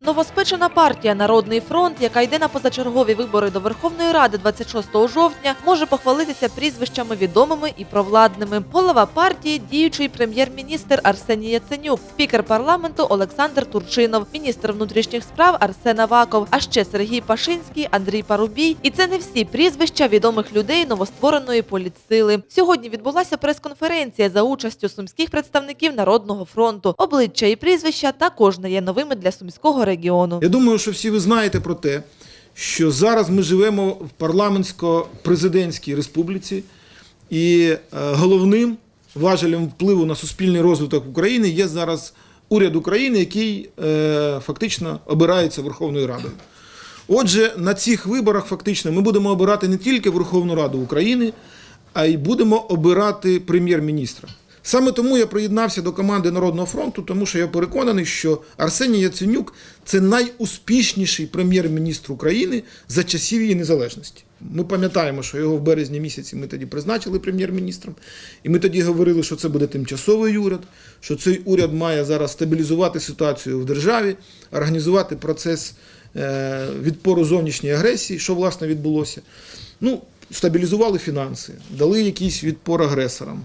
Новоспечена партія Народний фронт, яка йде на позачергові вибори до Верховної Ради 26 жовтня, може похвалитися прізвищами відомими і провладними. Голова партії діючий прем'єр-міністр Арсеній Яценюк, спікер парламенту Олександр Турчинов, міністр внутрішніх справ Арсен Аваков, а ще Сергій Пашинський, Андрій Парубій. І це не всі прізвища відомих людей новоствореної політсили. Сьогодні відбулася прес-конференція за участю сумських представників Народного фронту. Обличчя і прізвища також не є новими для сумського регіону. Я думаю, що всі ви знаєте про те, що зараз ми живемо в парламентсько-президентській республіці, і е, головним важелем впливу на суспільний розвиток України є зараз уряд України, який е, фактично обирається Верховною Радою. Отже, на цих виборах фактично ми будемо обирати не тільки Верховну Раду України, а й будемо обирати прем'єр-міністра. Саме тому я приєднався до команди Народного фронту, тому що я переконаний, що Арсеній Яценюк це найуспішніший прем'єр-міністр України за часів її незалежності. Ми пам'ятаємо, що його в березні місяці ми тоді призначили прем'єр-міністром, і ми тоді говорили, що це буде тимчасовий уряд, що цей уряд має зараз стабілізувати ситуацію в державі, організувати процес е, відпору зовнішньої агресії, що власне відбулося. Ну, стабілізували фінанси, дали якийсь відпор агресорам.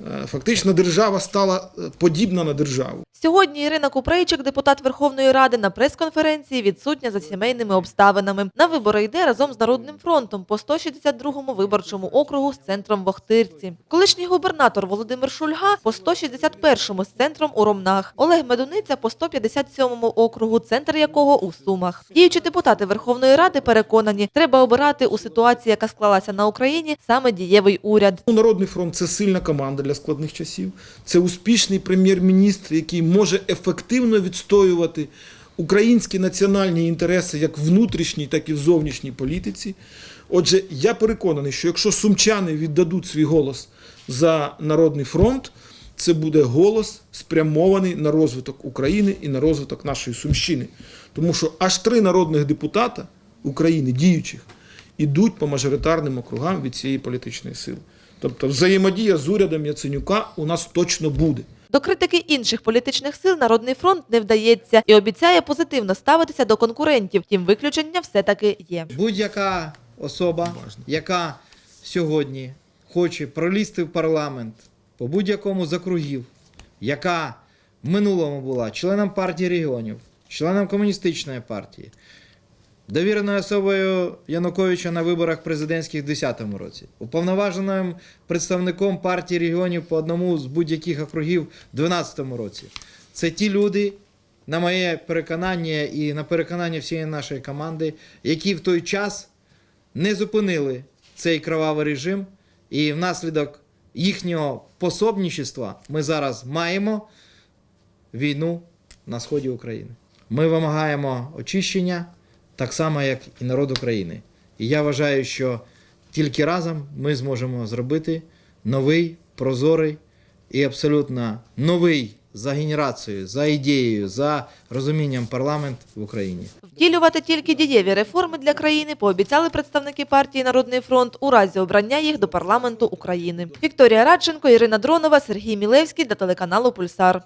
Е, Фактично, держава стала е, подібна на державу. Сьогодні Ірина Купрейчик, депутат Верховної Ради, на прес-конференції відсутня за сімейними обставинами. На вибори йде разом з Народним фронтом по 162-му виборчому округу з центром в Охтирці. Колишній губернатор Володимир Шульга по 161-му з центром у Ромнах. Олег Медуниця по 157-му округу, центр якого у Сумах. Діючі депутати Верховної Ради переконані, треба обирати у ситуації, яка склалася на Україні, саме дієвий уряд. Ну, Народний фронт це сильна команда для складних часів. Це успішний прем'єр-міністр, який може ефективно відстоювати українські національні інтереси як в внутрішній, так і в зовнішній політиці. Отже, я переконаний, що якщо сумчани віддадуть свій голос за Народний фронт, це буде голос спрямований на розвиток України і на розвиток нашої Сумщини. Тому що аж три народних депутата України, діючих, ідуть по мажоритарним округам від цієї політичної сили. Тобто взаємодія з урядом Яценюка у нас точно буде. До критики інших політичних сил Народний фронт не вдається і обіцяє позитивно ставитися до конкурентів. Тім виключення все-таки є. Будь-яка особа, яка сьогодні хоче пролізти в парламент по будь-якому з округів, яка в минулому була членом партії регіонів, членом комуністичної партії, довіреною особою Януковича на виборах президентських в 2010 році, уповноваженим представником партії регіонів по одному з будь-яких округів в 2012 році. Це ті люди, на моє переконання і на переконання всієї нашої команди, які в той час не зупинили цей кровавий режим, і внаслідок їхнього пособничества ми зараз маємо війну на сході України. Ми вимагаємо очищення так само, як і народ України. І я вважаю, що тільки разом ми зможемо зробити новий, прозорий і абсолютно новий за генерацією, за ідеєю, за розумінням парламент в Україні. Втілювати тільки дієві реформи для країни пообіцяли представники партії Народний фронт у разі обрання їх до парламенту України. Вікторія Радченко, Ірина Дронова, Сергій Мілевський для телеканалу Пульсар.